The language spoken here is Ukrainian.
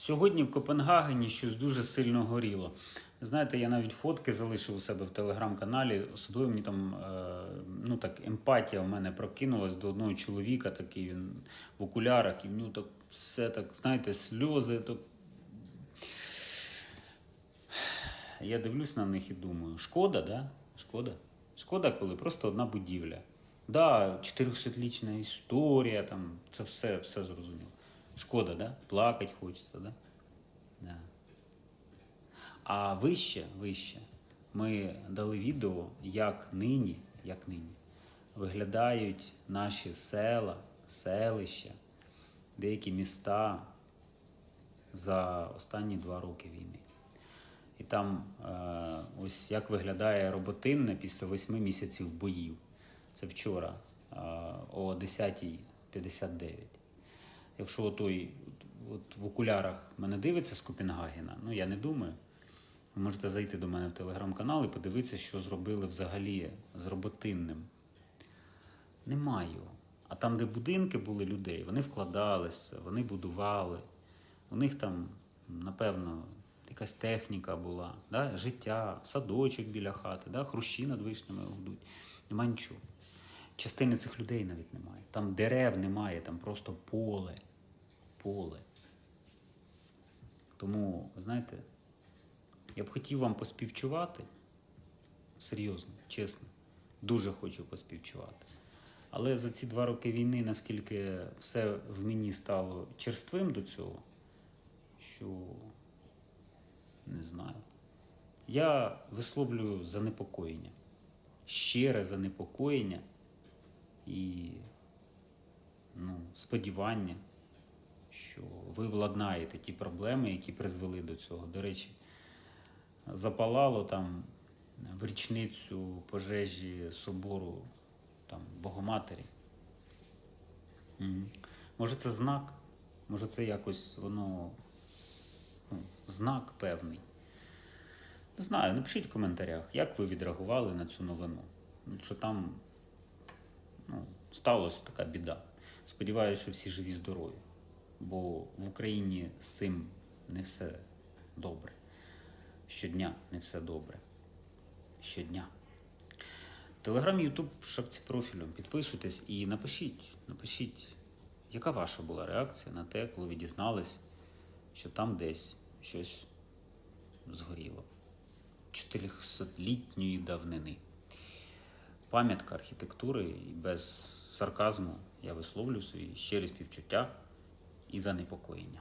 Сьогодні в Копенгагені щось дуже сильно горіло. Знаєте, я навіть фотки залишив у себе в телеграм-каналі. Особливо мені там е, ну так, емпатія в мене прокинулась до одного чоловіка, такий він в окулярах, і в нього так все так, знаєте, сльози. Так... Я дивлюсь на них і думаю, шкода, да? Шкода? Шкода, коли просто одна будівля. Да, 400-лічна історія, там, це все, все зрозуміло. Шкода, да? Плакать хочеться, да? Да. А вище, вище, ми дали відео, як нині, як нині виглядають наші села, селища, деякі міста за останні два роки війни. І там е, ось як виглядає роботинне після восьми місяців боїв. Це вчора е, о 10.59. Якщо той от в окулярах мене дивиться з Копенгагена, ну я не думаю. Ви можете зайти до мене в телеграм-канал і подивитися, що зробили взагалі з роботинним. Немає його. А там, де будинки були людей, вони вкладалися, вони будували. У них там, напевно, якась техніка була, да? життя, садочок біля хати, да? хрущі над вишнями гудуть. Нема нічого. Частини цих людей навіть немає. Там дерев немає, там просто поле. Поле. Тому, знаєте, я б хотів вам поспівчувати. Серйозно, чесно. Дуже хочу поспівчувати. Але за ці два роки війни, наскільки все в мені стало черствим до цього, що не знаю. Я висловлюю занепокоєння, щире занепокоєння і ну, сподівання, що ви владнаєте ті проблеми, які призвели до цього. До речі, запалало там в річницю пожежі собору там, Богоматері. Може, це знак? Може, це якось воно ну, знак певний. Не знаю, напишіть в коментарях, як ви відреагували на цю новину. Ну, Що там ну, сталася така біда. Сподіваюся, що всі живі здорові. Бо в Україні з цим не все добре. Щодня не все добре. Щодня. Телеграм, Ютуб шапці профілю. Підписуйтесь і напишіть, напишіть, яка ваша була реакція на те, коли ви дізнались, що там десь щось згоріло. 400-літньої давнини. Пам'ятка архітектури і без сарказму я висловлю свої щирі співчуття і занепокоєння.